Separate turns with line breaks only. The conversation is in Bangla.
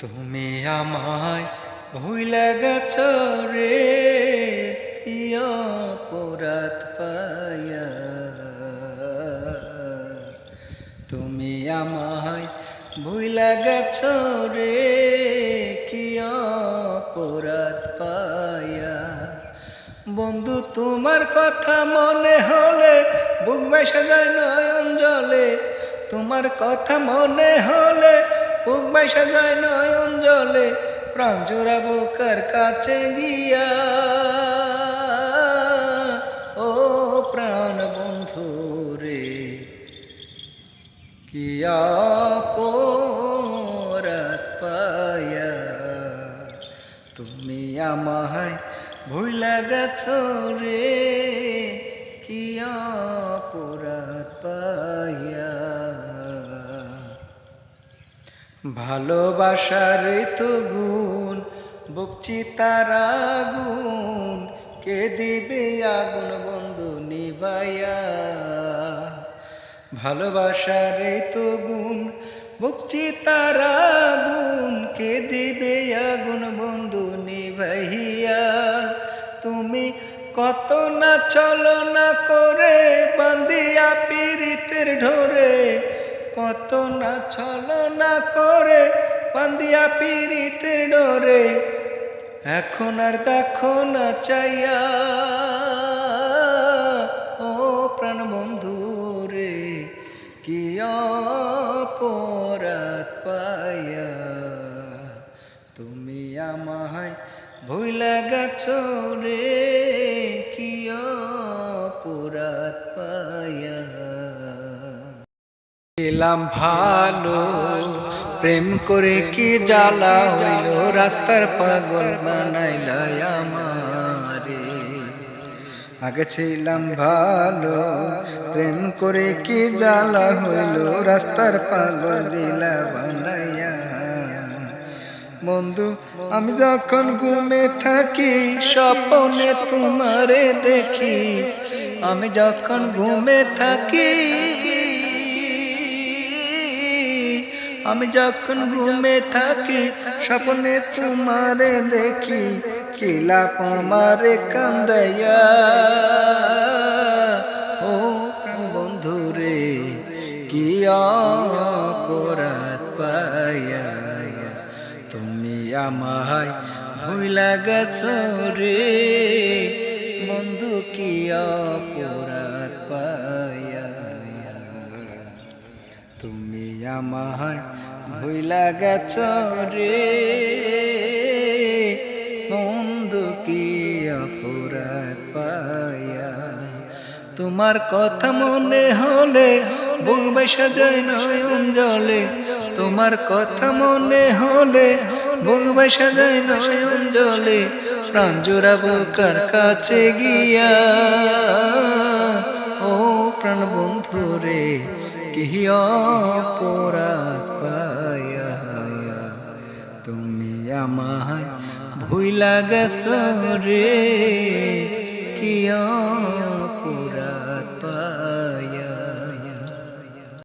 তুমি আমায় ভুলে গেছ রে, কি পায়া তুমি আমায় ভুলে গেছ রে, কি পায়া বন্ধু, তোমার কথা মনে হলে বুক বেসে যায় নয়ন জলে। তোমার কথা মনে হলে বুক বেসে যায় নয়ন জলে, প্রাণ জোড়াবো কার কাছে গিয়া? ও প্রাণ বন্ধু রে কিয়া পোরাত পায়া তুমি আমায় ভুলা গেছ রে কিয়া পোরাত পায়া ভালোবাসার তো গুণ বকছি তার আগুন কে দিবে আগুন বন্ধু নিবাইয়া ভালোবাসার তো গুণ বকছি তার আগুন কে দিবে আগুন বন্ধু নিভাইয়া তুমি কত না চলনা করে বান্দিয়া পীড়িতের ঢোরে। কত না ছলনা করে বান্দিয়া পীড়িতের ডোরে, এখন আর দেখো না চাইয়া। ও প্রাণ বন্ধু রে, কি অপরাধ পাইয়া তুমি আমায় ভুলে গেছ? এলাম ভালো। প্রেম করে কি জ্বালা হইল? রাস্তার পাগল বানাইল আমারে। আগে ছিলাম ভালো। প্রেম করে কি জ্বালা হইল? রাস্তার পাগল দিলা বানাইয়া। বন্ধু, আমি যখন ঘুমে থাকি, স্বপনে তোমারে দেখি। আমি যখন ঘুমে থাকি আমি যখন ঘুমে থাকি, স্বপ্নে তোমারে দেখি, কিলাপ আমারে কান্দাইয়া। ও বন্ধু রে, কি অপরাধ পাইয়া তুমি আমায় ভুলা গেছ রে, বন্ধু কি অপরাধ পাইয়া তুমি আমায় ভুলা গেছ রে। বন্ধু কি অপরাধ পাইয়া? তোমার কথা মনে হলে বুক বেসা যায় নয়ন জলে। তোমার কথা মনে হলে বুক বেসা যায় নয়ন জলে। প্রাণ জোড়াবো কার কাছে গিয়া? ও প্রাণ বন্ধু রে কি অপরাধ ভুলা গেছ রে